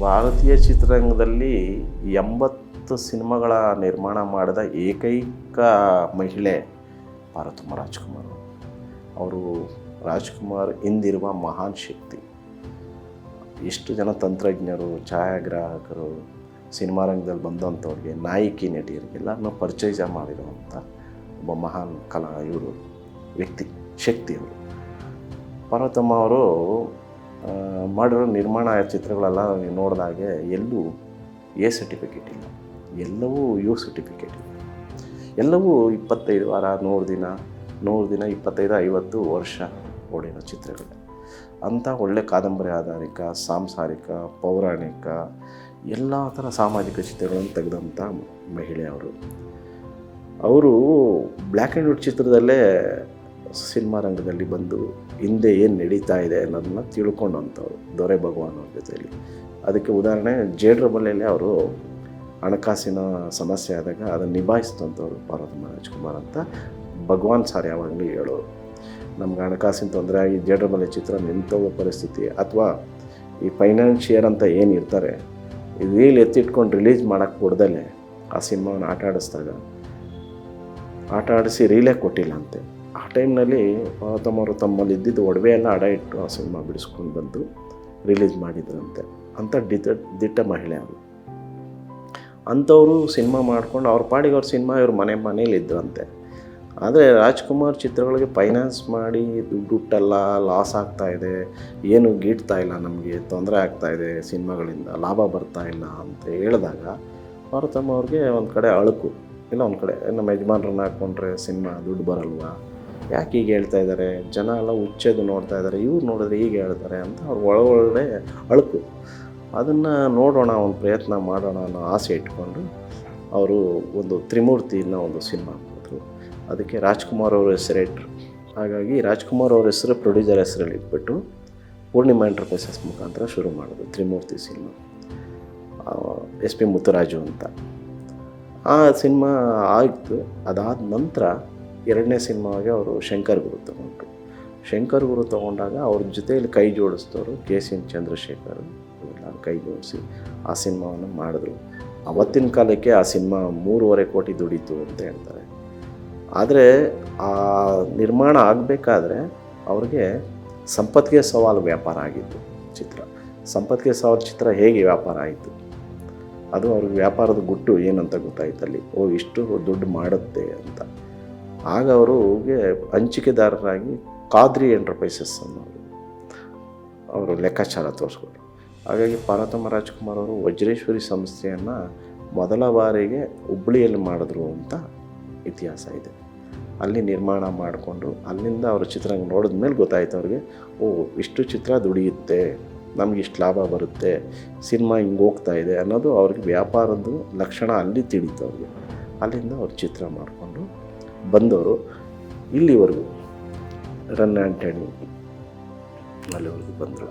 ಭಾರತೀಯ ಚಿತ್ರರಂಗದಲ್ಲಿ ಎಂಬತ್ತು ಸಿನಿಮಾಗಳ ನಿರ್ಮಾಣ ಮಾಡಿದ ಏಕೈಕ ಮಹಿಳೆ ಪಾರ್ವತಮ್ಮ ರಾಜ್ಕುಮಾರ್ ಅವರು. ರಾಜ್ಕುಮಾರ್ ಹಿಂದಿರುವ ಮಹಾನ್ ಶಕ್ತಿ. ಎಷ್ಟು ಜನ ತಂತ್ರಜ್ಞರು, ಛಾಯಾಗ್ರಾಹಕರು, ಸಿನಿಮಾ ರಂಗದಲ್ಲಿ ಬಂದಂಥವ್ರಿಗೆ, ನಾಯಕಿ ನಟಿಯರಿಗೆಲ್ಲರನ್ನೂ ಪರಿಚಯ ಮಾಡಿರುವಂಥ ಒಬ್ಬ ಮಹಾನ್ ಕಲಾ ಇವರು, ವ್ಯಕ್ತಿ ಶಕ್ತಿ ಅವರು. ಪಾರ್ವತಮ್ಮ ಅವರು ಮಾಡಿರೋ ನಿರ್ಮಾಣ ಚಿತ್ರಗಳೆಲ್ಲ ನೋಡಿದಾಗೆ ಎಲ್ಲೂ ಎ ಸರ್ಟಿಫಿಕೇಟ್ ಇಲ್ಲ. ಎಲ್ಲವೂ ಯು ಸರ್ಟಿಫಿಕೇಟ್ ಇಲ್ಲ. ಎಲ್ಲವೂ ಇಪ್ಪತ್ತೈದು ವಾರ, ನೂರು ದಿನ ನೂರು ದಿನ, ಇಪ್ಪತ್ತೈದು, ಐವತ್ತು ವರ್ಷ ಓಡಿರೋ ಚಿತ್ರಗಳು. ಅಂಥ ಒಳ್ಳೆ ಕಾದಂಬರಿ ಆಧಾರಿಕ, ಸಾಂಸಾರಿಕ, ಪೌರಾಣಿಕ, ಎಲ್ಲ ಥರ ಸಾಮಾಜಿಕ ಚಿತ್ರಗಳನ್ನು ತೆಗೆದಂಥ ಮಹಿಳೆ ಅವರು. ಅವರು ಬ್ಲ್ಯಾಕ್ ಆ್ಯಂಡ್ ವೈಟ್ ಚಿತ್ರದಲ್ಲೇ ಸಿನಿಮಾ ರಂಗದಲ್ಲಿ ಬಂದು ಹಿಂದೆ ಏನು ನಡೀತಾ ಇದೆ ಅನ್ನೋದನ್ನ ತಿಳ್ಕೊಂಡಂಥವ್ರು ದೊರೆ ಭಗವಾನ್ ಅವ್ರ ಜೊತೆಯಲ್ಲಿ. ಅದಕ್ಕೆ ಉದಾಹರಣೆ, ಜೇಡ್ರ ಬಲ್ಲೆಯಲ್ಲಿ ಅವರು ಹಣಕಾಸಿನ ಸಮಸ್ಯೆ ಆದಾಗ ಅದನ್ನು ನಿಭಾಯಿಸಿದಂಥವ್ರು ಪಾರ್ವತಮ್ಮ ರಾಜ್ಕುಮಾರ್ ಅಂತ ಭಗವಾನ್ ಸರ್ ಯಾವಾಗಲೂ ಹೇಳೋರು. ನಮ್ಗೆ ಹಣಕಾಸಿನ ತೊಂದರೆ ಆಗಿ ಜೇಡ್ರ ಬಲ್ಲೆ ಚಿತ್ರ ನಿಂತೋಗೋ ಪರಿಸ್ಥಿತಿ ಅಥವಾ ಈ ಫೈನಾನ್ಷಿಯರ್ ಅಂತ ಏನು ಈ ರೀಲ್ ಎತ್ತಿಟ್ಕೊಂಡು ರಿಲೀಸ್ ಮಾಡೋಕ್ಕೆ ಕೊಡ್ದಲ್ಲೇ ಆ ಸಿನಿಮಾವನ್ನು ಆಟ ಆಡಿಸಿದಾಗ ಆಟ ಆಡಿಸಿ ರೀಲೇ ಕೊಟ್ಟಿಲ್ಲ ಅಂತೆ. ಆ ಟೈಮ್ನಲ್ಲಿ ತಮ್ಮವರು ತಮ್ಮಲ್ಲಿ ಇದ್ದಿದ್ದು ಒಡವೆಯನ್ನು ಅಡ ಇಟ್ಟು ಆ ಸಿನಿಮಾ ಬಿಡಿಸ್ಕೊಂಡು ಬಂದು ರಿಲೀಸ್ ಮಾಡಿದ್ರಂತೆ. ಅಂಥ ದಿಟ್ಟ ದಿಟ್ಟ ಮಹಿಳೆ ಅವರು ಅಂಥವರು ಸಿನಿಮಾ ಮಾಡ್ಕೊಂಡು ಅವ್ರ ಪಾಡಿಗೆ ಅವ್ರ ಸಿನಿಮಾ ಇವ್ರ ಮನೆ ಮನೇಲಿ ಇದ್ರಂತೆ ಆದರೆ ರಾಜ್ಕುಮಾರ್ ಚಿತ್ರಗಳಿಗೆ ಫೈನಾನ್ಸ್ ಮಾಡಿ ದುಡ್ಡು ಹುಟ್ಟಲ್ಲ ಲಾಸ್ ಆಗ್ತಾ ಇದೆ. ಏನು ಗೀಡ್ತಾ ಇಲ್ಲ ನಮಗೆ, ತೊಂದರೆ ಆಗ್ತಾ ಇದೆ ಸಿನಿಮಾಗಳಿಂದ, ಲಾಭ ಬರ್ತಾ ಇಲ್ಲ ಅಂತ ಹೇಳಿದಾಗ ಅವರು ತಮ್ಮವ್ರಿಗೆ ಒಂದು ಕಡೆ ಅಳುಕು, ಇಲ್ಲ ಒಂದು ಕಡೆ, ನಮ್ಮ ಯಜಮಾನ್ರನ್ನ ಹಾಕ್ಕೊಂಡ್ರೆ ಸಿನಿಮಾ ದುಡ್ಡು ಬರಲ್ವಾ? ಯಾಕೆ ಹೀಗೆ ಹೇಳ್ತಾ ಇದ್ದಾರೆ ಜನ ಎಲ್ಲ ಹುಚ್ಚೆದು ನೋಡ್ತಾ ಇದ್ದಾರೆ ಇವ್ರು ನೋಡಿದ್ರೆ ಹೀಗೆ ಹೇಳ್ತಾರೆ ಅಂತ ಅವ್ರು ಒಳ ಒಳಗಡೆ ಅಳುಕು. ಅದನ್ನು ನೋಡೋಣ, ಒಂದು ಪ್ರಯತ್ನ ಮಾಡೋಣ ಅನ್ನೋ ಆಸೆ ಇಟ್ಕೊಂಡು ಅವರು ಒಂದು ತ್ರಿಮೂರ್ತಿನ ಒಂದು ಸಿನಿಮಾ ಮಾಡಿದ್ರು ಅದಕ್ಕೆ ರಾಜ್ಕುಮಾರ್ ಅವ್ರ ಇಟ್ಟರು ಹಾಗಾಗಿ ರಾಜ್ಕುಮಾರ್ ಅವ್ರ ಹೆಸರು ಪ್ರೊಡ್ಯೂಸರ್ ಹೆಸರಲ್ಲಿ ಇಟ್ಬಿಟ್ಟು ಪೂರ್ಣಿಮಾ ಎಂಟರ್ಪ್ರೈಸಸ್ ಮುಖಾಂತರ ಶುರು ಮಾಡಿದ್ರು Trimurthy cinema. S P Muthuraju ಅಂತ. ಆ ಸಿನಿಮಾ ಆಯಿತು. ಅದಾದ ನಂತರ ಎರಡನೇ ಸಿನಿಮಾಗೆ ಅವರು ಶಂಕರ್ ಗುರು ತಗೊಂಡ್ರು. ಶಂಕರ್ ಗುರು ತಗೊಂಡಾಗ ಅವ್ರ ಜೊತೆಯಲ್ಲಿ ಕೈ ಜೋಡಿಸಿದವರು ಕೆ ಸಿ ಎನ್ ಚಂದ್ರಶೇಖರ್ ಎಲ್ಲರೂ ಕೈ ಜೋಡಿಸಿ ಆ ಸಿನಿಮಾವನ್ನು ಮಾಡಿದ್ರು. ಅವತ್ತಿನ ಕಾಲಕ್ಕೆ ಆ ಸಿನಿಮಾ ಮೂರುವರೆ ಕೋಟಿ ದುಡೀತು ಅಂತ ಹೇಳ್ತಾರೆ. ಆದರೆ ಆ ನಿರ್ಮಾಣ ಆಗಬೇಕಾದ್ರೆ ಅವ್ರಿಗೆ ಸಂಪತ್ತಿಗೆ ಸವಾಲು ವ್ಯಾಪಾರ ಆಗಿತ್ತು ಚಿತ್ರ. ಸಂಪತ್ತಿಗೆ ಸವಾಲು ಚಿತ್ರ ಹೇಗೆ ವ್ಯಾಪಾರ ಆಯಿತು? ಅದು ಅವ್ರಿಗೆ ವ್ಯಾಪಾರದ ಗುಟ್ಟು ಏನಂತ ಗೊತ್ತಾಯ್ತಲ್ಲಿ ಓ, ಇಷ್ಟು ದುಡ್ಡು ಮಾಡುತ್ತೆ ಅಂತ. ಆಗ ಅವರಿಗೆ ಹಂಚಿಕೆದಾರರಾಗಿ ಕಾದ್ರಿ ಎಂಟರ್ಪ್ರೈಸಸ್ ಅನ್ನೋರು ಅವರು ಲೆಕ್ಕಾಚಾರ ತೋರಿಸ್ಕೊಟ್ರು ಹಾಗಾಗಿ ಪಾರ್ವತಮ್ಮ ರಾಜ್ಕುಮಾರ್ ಅವರು ವಜ್ರೇಶ್ವರಿ ಸಂಸ್ಥೆಯನ್ನು ಮೊದಲ ಬಾರಿಗೆ ಹುಬ್ಬಳ್ಳಿಯಲ್ಲಿ ಮಾಡಿದ್ರು ಅಂತ ಇತಿಹಾಸ ಇದೆ. ಅಲ್ಲಿ ನಿರ್ಮಾಣ ಮಾಡಿಕೊಂಡು ಅಲ್ಲಿಂದ ಅವರು ಚಿತ್ರ ನೋಡಿದ ಮೇಲೆ ಗೊತ್ತಾಯ್ತು ಅವ್ರಿಗೆ, ಓ, ಇಷ್ಟು ಚಿತ್ರ ದುಡಿಯುತ್ತೆ, ನಮ್ಗೆ ಇಷ್ಟು ಲಾಭ ಬರುತ್ತೆ, ಸಿನಿಮಾ ಹಿಂಗೆ ಹೋಗ್ತಾ ಇದೆ ಅನ್ನೋದು ಅವ್ರಿಗೆ ವ್ಯಾಪಾರದ ಲಕ್ಷಣ ಅಲ್ಲಿ ತಿಳಿತು ಅವ್ರಿಗೆ. ಅಲ್ಲಿಂದ ಅವ್ರು ಚಿತ್ರ ಮಾಡಿಕೊಂಡು ಬಂದವರು ಇಲ್ಲಿವರೆಗೂ ರನ್ ಆ್ಯಂಟಣಿ ಅಲ್ಲಿವರೆಗೂ ಬಂದರು.